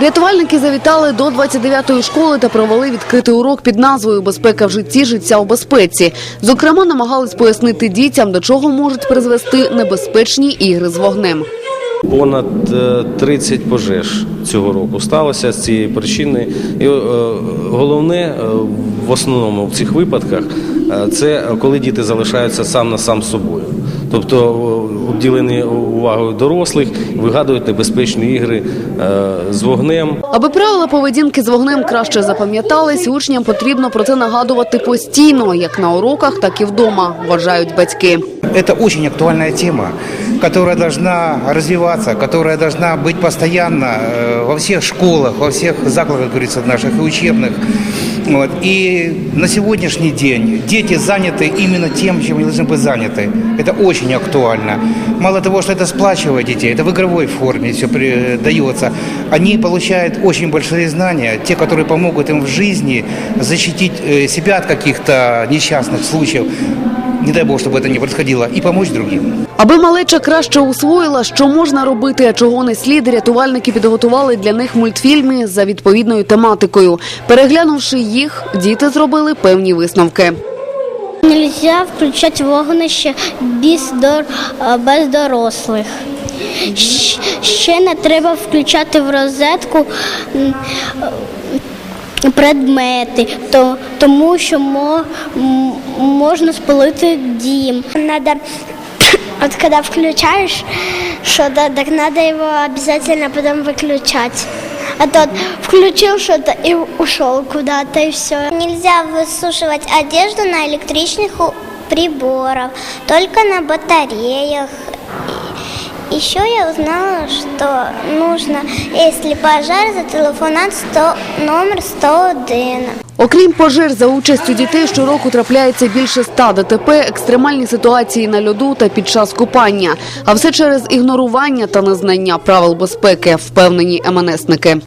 Рятувальники завітали до 29-ї школи та провели відкритий урок під назвою Безпека в житті, життя у безпеці. Зокрема, намагались пояснити дітям, до чого можуть призвести небезпечні ігри з вогнем. Понад е, 30 пожеж цього року сталося з цієї причини. І е, головне е, в основному в цих випадках е, це коли діти залишаються сам на сам з собою. Тобто е, обділені увагою дорослих, вигадують небезпечні ігри е, з вогнем. Аби правила поведінки з вогнем краще запам'ятались, учням потрібно про це нагадувати постійно, як на уроках, так і вдома, вважають батьки. Це очень актуальна тема, которая должна развиваться, которая должна быть постоянно э, во всех школах, во всех закладах, как говорится, наших и учебных. Вот. И на сегодняшний день дети заняты именно тем, чем они должны быть заняты. Это очень актуально. Мало того, что это сплачивает детей, это в игровой форме все дается. Они получают очень большие знания, те, которые помогут им в жизни защитить э, себя от каких-то несчастных случаев. Не дай бог, чтобы это не происходило, и помочь другим. Аби малеча краще усвоїла, що можна робити, а чого не слід, рятувальники підготували для них мультфільми за відповідною тематикою. Переглянувши їх, діти зробили певні висновки. Нельзя включати вогнище без, дор... без дорослих. Ще не треба включати в розетку предмети, то, тому що можна спалити дім. Надо, вот когда включаешь что-то, так надо его обязательно потом выключать. А то вот включил что-то и ушел куда-то и все. Нельзя высушивать одежду на электричных у- приборах, только на батареях. Еще я узнала, что нужно, если пожар, зателефонувати 100, номер 101. Окрім пожеж за участю дітей, щороку трапляється більше ста ДТП, екстремальні ситуації на льоду та під час купання. А все через ігнорування та незнання правил безпеки, впевнені МНСники.